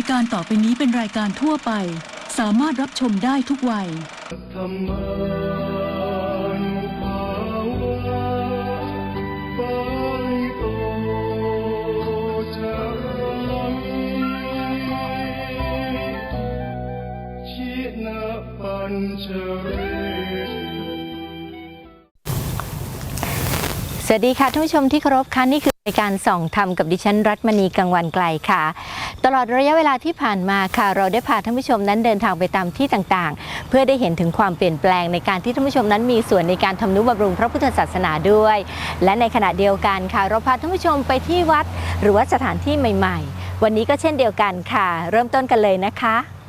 ายการต่อไปนี้เป็นรายการทั่วไป สามารถรับชมได้ทุกวัย สวัสดีค่ะท่านผู้ชมที่เคารพค่ะนี่คือ รายการส่องธรรมกับดิฉันรัตมณีกังวันไกลค่ะ ตลอดระยะเวลาที่ผ่านมาค่ะ เราได้พาท่านผู้ชมนั้นเดินทางไปตามที่ต่างๆ เพื่อได้เห็นถึงความเปลี่ยนแปลงในการที่ท่านผู้ชมนั้นมีส่วนในการทำนุบำรุงพระพุทธศาสนาด้วย และในขณะเดียวกันค่ะ เราพาท่านผู้ชมไปที่วัด หรือว่าสถานที่ใหม่ ๆ วันนี้ก็เช่นเดียวกันค่ะ เริ่มต้นกันเลยนะคะ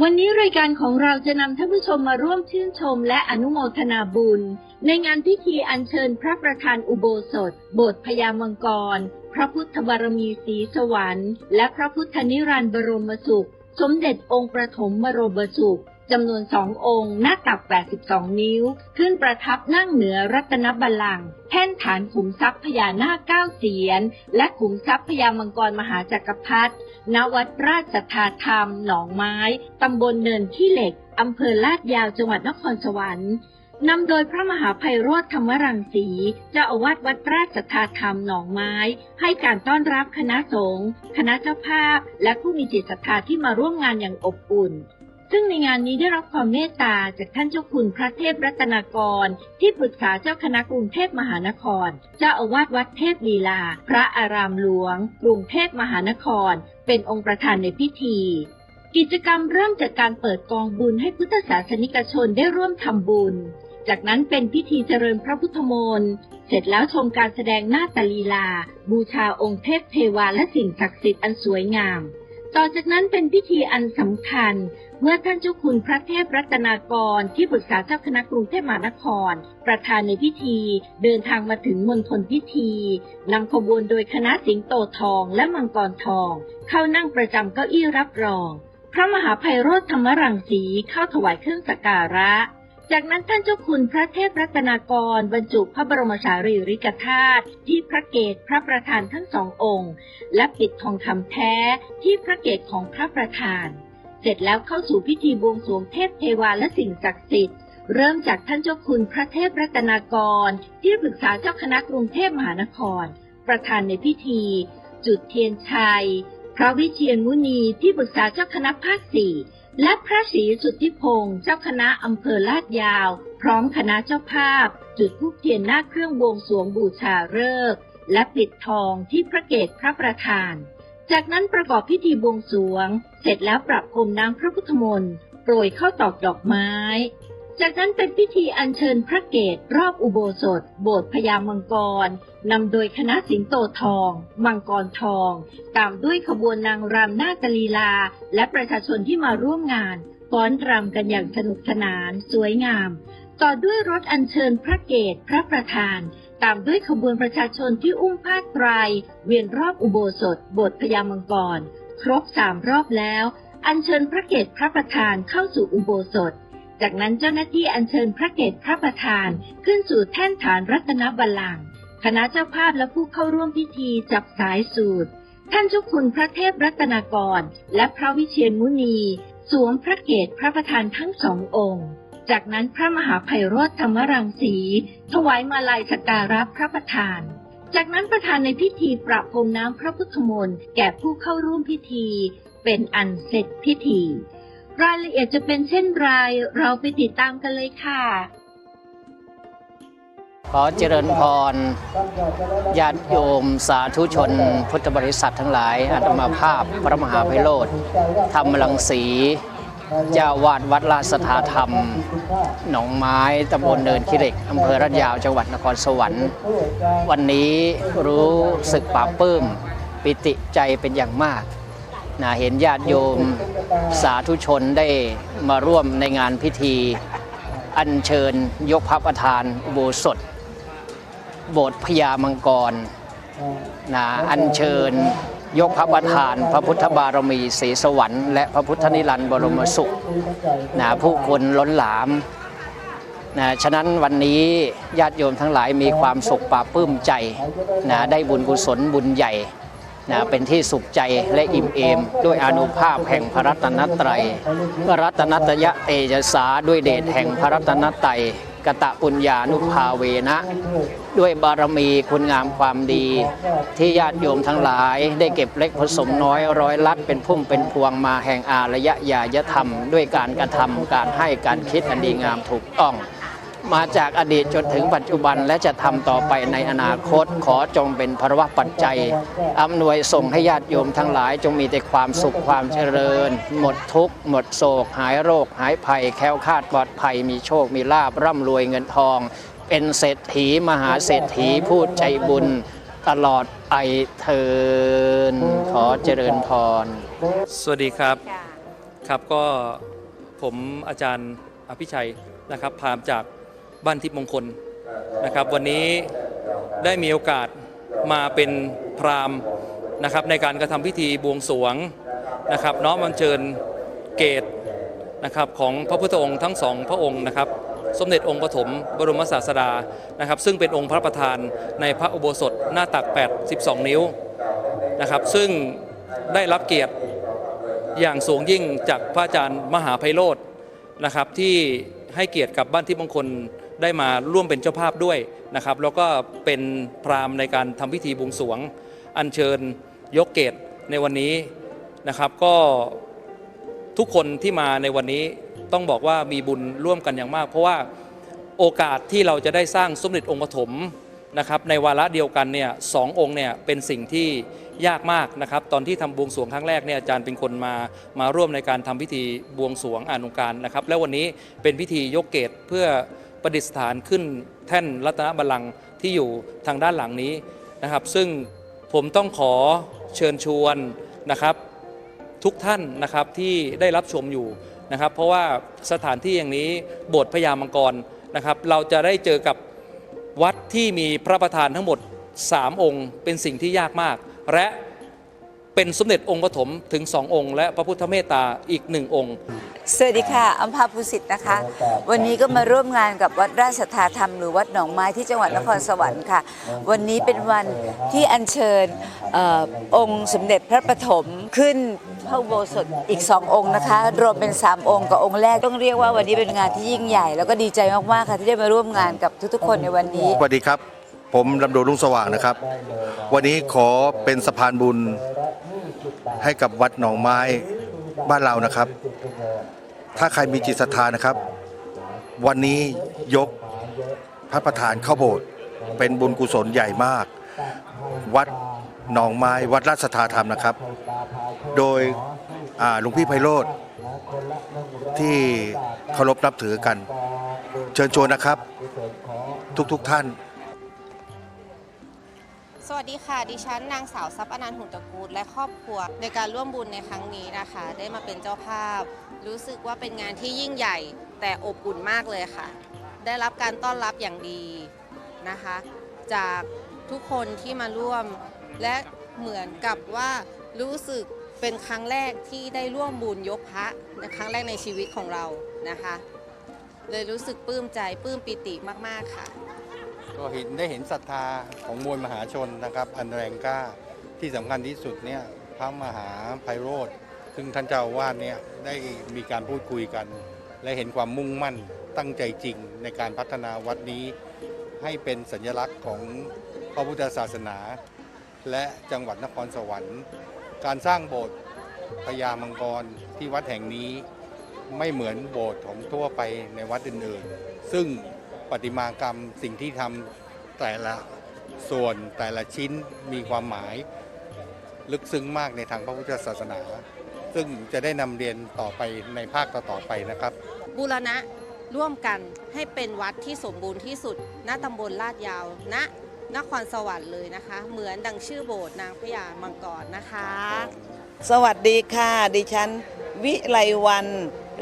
วันนี้รายการของเราจะนำท่านผู้ชมมาร่วมชื่นชมและอนุโมทนาบุญ ในงานพิธีอัญเชิญพระประธานอุโบสถ โบสถ์พญามังกร พระพุทธบารมีสีสวรรค์ และพระพุทธนิรันดร์บรมสุข สมเด็จองค์ประถมบรมสุข จำนวนสององค์ หน้าตัก 82 นิ้ว ขึ้นประทับนั่งเหนือรัตนบัลลังก์แท่นฐานขุมทรัพย์พญานาคเก้าเสียน และขุมทรัพย์พญามังกรมหาจักรพรรดิณวัดราชธาธรรม หนองไม้ ตำบลเนินขี้เหล็ก อำเภอลาดยาวจังหวัดนครสวรรค์นำโดยพระมหาภัยโรธธรรมรังสีเจ้าอาวาสวัดราชธาธรรมหนองไม้ ให้การต้อนรับคณะสงฆ์คณะเจ้าภาพ และผู้มีจิตศรัทธาที่มาร่วมงานอย่างอบอุ่น ซึ่งในงานนี้ได้รับความเมตตาจากท่านเจ้าคุณพระเทพรัตนากร ที่ปรึกษาเจ้าคณะกรุงเทพมหานคร เจ้าอาวาสวัดเทพลีลา พระอารามหลวง กรุงเทพมหานคร เป็นองค์ประธานในพิธี กิจกรรมเริ่มจากการเปิดกองบุญให้พุทธศาสนิกชนได้ร่วมทำบุญ จากนั้นเป็นพิธีเจริญพระพุทธมนต์เสร็จแล้วชมการแสดงหน้าตลีลา บูชาองค์เทพเทวาและสิ่งศักดิ์สิทธิ์อันสวยงาม ต่อจากนั้นเป็นพิธีอันสำคัญ เมื่อท่านเจ้าคุณพระเทพรัตนากรที่ปรึกษาเจ้าคณะกรุงเทพมหานคร ประธานในพิธีเดินทางมาถึงมณฑลพิธีนำขบวนโดยคณะสิงโตทองและมังกรทอง เข้านั่งประจำเก้าอี้รับรอง พระมหาภัยโรธธรรมรังสีเข้าถวายเครื่องสักการะ จากนั้นท่านเจ้าคุณพระเทพรัตนากร บรรจุพระบรมสารีริกธาตุที่พระเกศพระประธานทั้งสององค์ และปิดทองคำแท้ที่พระเกศของพระประธาน เสร็จแล้วเข้าสู่พิธีบวงสรวงเทพเทวาและสิ่งศักดิ์สิทธิ์เริ่มจากท่านเจ้าคุณพระเทพรัตนากร ที่ปรึกษาเจ้าคณะกรุงเทพมหานคร ประธานในพิธี จุดเทียนชัย พระวิเชียรมุนีที่ปรึกษาเจ้าคณะภาคสี่ และพระศรีสุทธิพงศ์เจ้าคณะอำเภอลาดยาว พร้อมคณะเจ้าภาพ จุดธูปเทียนหน้าเครื่องบวงสวงบูชาฤกษ์และปิดทองที่พระเกศพระประธาน จากนั้นประกอบพิธีบวงสวง เสร็จแล้วประพรมน้ำพระพุทธมนต์โปรยเข้าตอกดอกไม้ จากนั้นเป็นพิธีอัญเชิญพระเกศรอบอุโบสถ โบสถ์พญามังกร นำโดยคณะสิงโตทอง มังกรทอง ตามด้วยขบวนนางรำนาคลีลา และประชาชนที่มาร่วมงานฟ้อนรำกันอย่างสนุกสนาน สวยงาม ต่อด้วยรถอัญเชิญพระเกศพระประธาน ตามด้วยขบวนประชาชนที่อุ้มผ้าไตร เวียนรอบอุโบสถ โบสถ์พญามังกร ครบสามรอบแล้ว อัญเชิญพระเกศพระประธานเข้าสู่อุโบสถ จากนั้นเจ้าหน้าที่อัญเชิญพระเกศพระประธานขึ้นสู่แท่นฐานรัตนบัลลังก์คณะเจ้าภาพและผู้เข้าร่วมพิธีจับสายสูตร ท่านเจ้าคุณพระเทพรัตนากร และพระวิเชียรมุนี สวมพระเกศพระประธานทั้งสององค์ จากนั้นพระมหาภัยโรธธรรมรังสี ถวายมาลัยสการะพระประธาน จากนั้นประธานในพิธีประพรมน้ำพระพุทธมนต์แก่ผู้เข้าร่วมพิธี เป็นอันเสร็จพิธี รายละเอียดจะเป็นเช่นไรเราไปติดตามกันเลยค่ะ ขอเจริญพรญาติโยมสาธุชน พุทธบริษัททั้งหลายอาตมาภาพพระมหาไพโรธธรรมลังสีเจ้าวาดวัดราชสถาธรรม หนองไม้ตำบลเนินขี้เหล็กอำเภอรัตยาวจังหวัดนครสวรรค์ วันนี้รู้สึกปลาบปื้ม ปิติใจเป็นอย่างมาก นะเห็นญาติโยมสาธุชนได้มาร่วมในงานพิธี อัญเชิญยกพระประธานอุโบสถ โบสถ์พญามังกรนะอัญเชิญยกพระประธาน พระพุทธบารมีศรีสวรรค์และพระพุทธนิรันดร์บรมสุขนะผู้คนล้นหลามนะฉะนั้นวันนี้ญาติโยมทั้งหลายมีความสุขปลาบปื้มใจนะได้บุญกุศลบุญใหญ่ นะเป็นที่สุขใจและอิ่มเอม ด้วยอนุภาพแห่งพระรัตนตรัยพระรัตนตยะเตจสาด้วยเดชแห่งพระรัตนตรัยกตะปุญญานุภาเวนะ ด้วยบารมีคุณงามความดี ที่ญาติโยมทั้งหลายได้เก็บเล็กผสมน้อยร้อยลัดเป็นพุ่มเป็นพวงมาแห่งอารยะยายธรรม ด้วยการกระทำการให้การคิดอันดีงามถูกต้อง มาจากอดีตจนถึงปัจจุบันและจะทำต่อไปในอนาคต ขอจงเป็นพระวะปัจจัยอำนวยส่งให้ญาติโยมทั้งหลาย จงมีแต่ความสุขความเจริญ หมดทุกข์ หมดโศก หายโรค หายภัย แคล้วคลาดปลอดภัย มีโชค มีลาบร่ำรวยเงินทอง เป็นเศรษฐีมหาเศรษฐีผู้ใจบุญตลอดไปเทินขอเจริญพร สวัสดีครับ ครับก็ผมอาจารย์อภิชัยนะครับพามจาก บ้านทิพย์มงคลนะครับ วันนี้ได้มีโอกาสมาเป็นพราหมณ์นะครับในการกระทำพิธีบวงสรวงนะครับน้อมอัญเชิญเกตนะครับของพระพุทธองค์ทั้งสองพระองค์นะครับ สมเด็จองค์ปฐมบรมศาสดานะครับ ซึ่งเป็นองค์พระประธานในพระอุโบสถหน้าตัก8 12นิ้วนะครับ ซึ่งได้รับเกียรติอย่างสูงยิ่งจากพระอาจารย์มหาไพโรธนะครับที่ให้เกียรติกับบ้านที่มงคล ได้มาร่วมเป็นเจ้าภาพด้วยนะครับ แล้วก็เป็นพราหมณ์ในการทำพิธีบวงสรวง อัญเชิญยกเกตในวันนี้นะครับ ก็ทุกคนที่มาในวันนี้ต้องบอกว่ามีบุญร่วมกันอย่างมาก เพราะว่าโอกาสที่เราจะได้สร้างสมเด็จองค์ปฐมนะครับในวาระเดียวกันเนี่ยสององค์เนี่ยเป็นสิ่งที่ยากมากนะครับตอนที่ทำบวงสรวงครั้งแรกเนี่ยอาจารย์เป็นคนมามาร่วมในการทำพิธีบวงสรวงอนุการนะครับ แล้ววันนี้เป็นพิธียกเกตเพื่อ ประดิษฐานขึ้นแท่นรัตนบัลลังก์ที่อยู่ทางด้านหลังนี้นะครับ ซึ่งผมต้องขอเชิญชวนนะครับทุกท่านนะครับที่ได้รับชมอยู่นะครับ เพราะว่าสถานที่อย่างนี้โบสถ์พญามังกรนะครับ เราจะได้เจอกับวัดที่มีพระประธานทั้งหมด 3 องค์ เป็นสิ่งที่ยากมาก และเป็นสมเด็จองค์ปฐมถึง 2 องค์ และพระพุทธเมตตาอีกหนึ่งองค์ สวัสดีค่ะอัมพาภูสิทธิ์นะคะ วันนี้ก็มาร่วมงานกับวัดราชสัทธาธรรมหรือวัดหนองไม้ที่จังหวัดนครสวรรค์ค่ะ วันนี้เป็นวันที่อัญเชิญเออองค์สมเด็จพระปฐมขึ้นพระอุโบสถอีกสององค์นะคะ รวมเป็น 3 องค์กับองค์แรกต้องเรียกว่าวันนี้เป็นงานที่ยิ่งใหญ่ แล้วก็ดีใจมากๆค่ะที่ได้มาร่วมงานกับทุกๆ คนในวันนี้สวัสดีครับ ผมลำดวนรุ่งสว่างนะครับ วันนี้ขอเป็นสะพานบุญให้กับวัดหนองไม้บ้านเรานะครับ ถ้าใครมีจิตศรัทธานะครับ วันนี้ยกพระประธานเข้าโบสถ์เป็นบุญกุศลใหญ่มาก วัดหนองไม้วัดราชสัทธาธรรมนะครับ โดยหลวงพี่ไพโรธที่เคารพนับถือกัน เชิญชวนนะครับ ทุกๆทท่าน สวัสดีค่ะ ดิฉันนางสาวทรัพย์อนันต์หุนตะกูลและครอบครัว ในการร่วมบุญในครั้งนี้นะคะ ได้มาเป็นเจ้าภาพ รู้สึกว่าเป็นงานที่ยิ่งใหญ่แต่อบอุ่นมากเลยค่ะ ได้รับการต้อนรับอย่างดีนะคะ จากทุกคนที่มาร่วม และเหมือนกับว่ารู้สึกเป็นครั้งแรกที่ได้ร่วมบุญยกพระในครั้งแรกในชีวิตของเรานะคะ เลยรู้สึกปลื้มใจปลื้มปิติมาก ๆ ค่ะ ก็เห็นได้เห็นศรัทธาของมวลมหาชนนะครับ อันแรงกล้าที่สำคัญที่สุดเนี่ยพระมหาไพโรธซึ่งท่านเจ้าวาสเนี่ยได้มีการพูดคุยกัน และเห็นความมุ่งมั่นตั้งใจจริงในการพัฒนาวัดนี้ให้เป็นสัญลักษณ์ของพระพุทธศาสนา และจังหวัดนครสวรรค์ การสร้างโบสถ์พญามังกรที่วัดแห่งนี้ไม่เหมือนโบสถ์ของทั่วไปในวัดอื่นๆ ซึ่ง ประติมากรรมสิ่งที่ทำแต่ละส่วนแต่ละชิ้นมีความหมาย ลึกซึ้งมากในทางพระพุทธศาสนา ซึ่งจะได้นำเรียนต่อไปในภาคต่อๆไปนะครับ บูรณะร่วมกันให้เป็นวัดที่สมบูรณ์ที่สุด ณตำบลลาดยาว ณนครสวรรค์เลยนะคะ เหมือนดังชื่อโบสถ์นางพญามังกรนะคะ สวัสดีค่ะ ดิฉัน วิไลวัน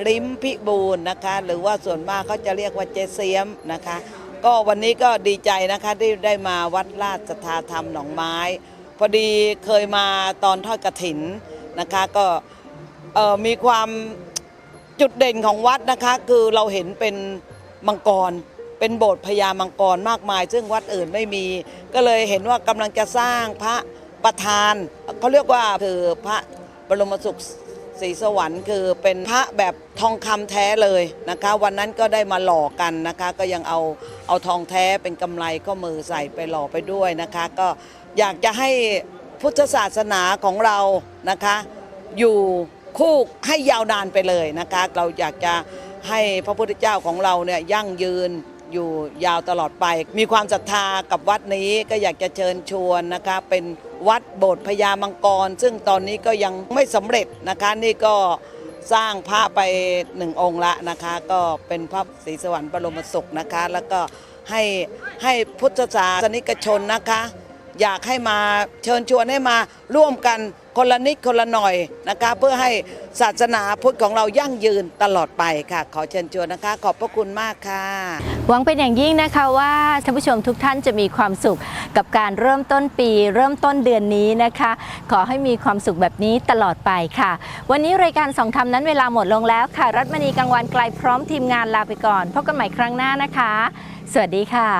ริมพิบูลนะคะ หรือว่าส่วนมากเขาจะเรียกว่าเจเซียมนะคะ ก็วันนี้ก็ดีใจนะคะที่ได้มาวัดราชสัทธาธรรมหนองไม้ พอดีเคยมาตอนทอดกระถินนะคะก็มีความจุดเด่นของวัดนะคะคือเราเห็นเป็นมังกรเป็นโบสถ์พญามังกรมากมาย ซึ่งวัดอื่นไม่มี ก็เลยเห็นว่ากำลังจะสร้างพระประธานเขาเรียกว่าคือพระบรมสุข ศรีสวรรค์คือเป็นพระแบบทองคำแท้เลยนะคะ วันนั้นก็ได้มาหล่อกันนะคะ ก็ยังเอาเอาทองแท้เป็นกำไรข้อมือใส่ไปหล่อไปด้วยนะคะ ก็อยากจะให้พุทธศาสนาของเรานะคะ อยู่คู่ให้ยาวนานไปเลยนะคะ เราอยากจะให้พระพุทธเจ้าของเราเนี่ยยั่งยืน อยู่ยาวตลอดไป มีความศรัทธากับวัดนี้ก็อยากจะเชิญชวนนะคะเป็นวัดโบสถ์พญามังกร ซึ่งตอนนี้ก็ยังไม่สำเร็จนะคะนี่ก็สร้างพระไปหนึ่งองค์ละนะคะ ก็เป็นพระศรีสวรรค์บรมสุขนะคะ แล้วก็ให้ให้พุทธศาสนิกชนนะคะ อยากให้มาเชิญชวนให้มาร่วมกัน คนละนิดคนละหน่อยนะคะ เพื่อให้ศาสนาพุทธของเรายั่งยืนตลอดไปค่ะ ขอเชิญชวนนะคะ ขอบพระคุณมากค่ะ หวังเป็นอย่างยิ่งนะคะว่าท่านผู้ชมทุกท่านจะมีความสุขกับการเริ่มต้นปี เริ่มต้นเดือนนี้นะคะ ขอให้มีความสุขแบบนี้ตลอดไปค่ะ วันนี้รายการสองธรรมนั้นเวลาหมดลงแล้วค่ะ รัตมณีกลางวันไกลพร้อมทีมงานลาไปก่อนพบกันใหม่ครั้งหน้านะคะ สวัสดีค่ะ